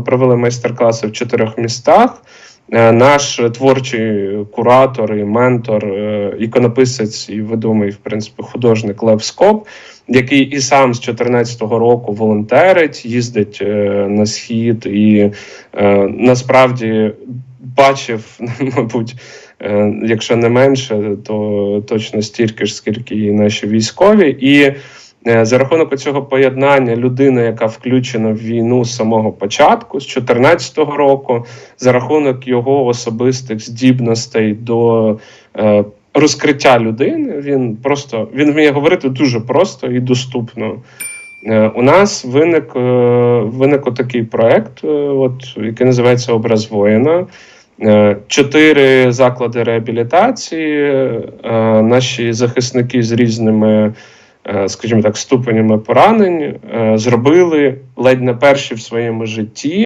Провели майстер-класи в чотирьох містах. Е, Наш творчий куратор і ментор, е, іконописець і відомий, в принципі, художник Лев Скоп, який і сам з 2014 року волонтерить, їздить е, на схід і насправді бачив, мабуть, якщо не менше, то точно стільки ж, скільки і наші військові. І За рахунок цього поєднання людина, яка включена в війну з самого початку, з 2014 року, за рахунок його особистих здібностей до е, розкриття людини, він просто він вміє говорити дуже просто і доступно. Е, у нас виник, е, виник такий проект, е, от, який називається Образ воїна. Е, Чотири заклади реабілітації. е, Наші захисники з різними е, скажімо так, ступенями поранень, е, зробили ледь не перші в своєму житті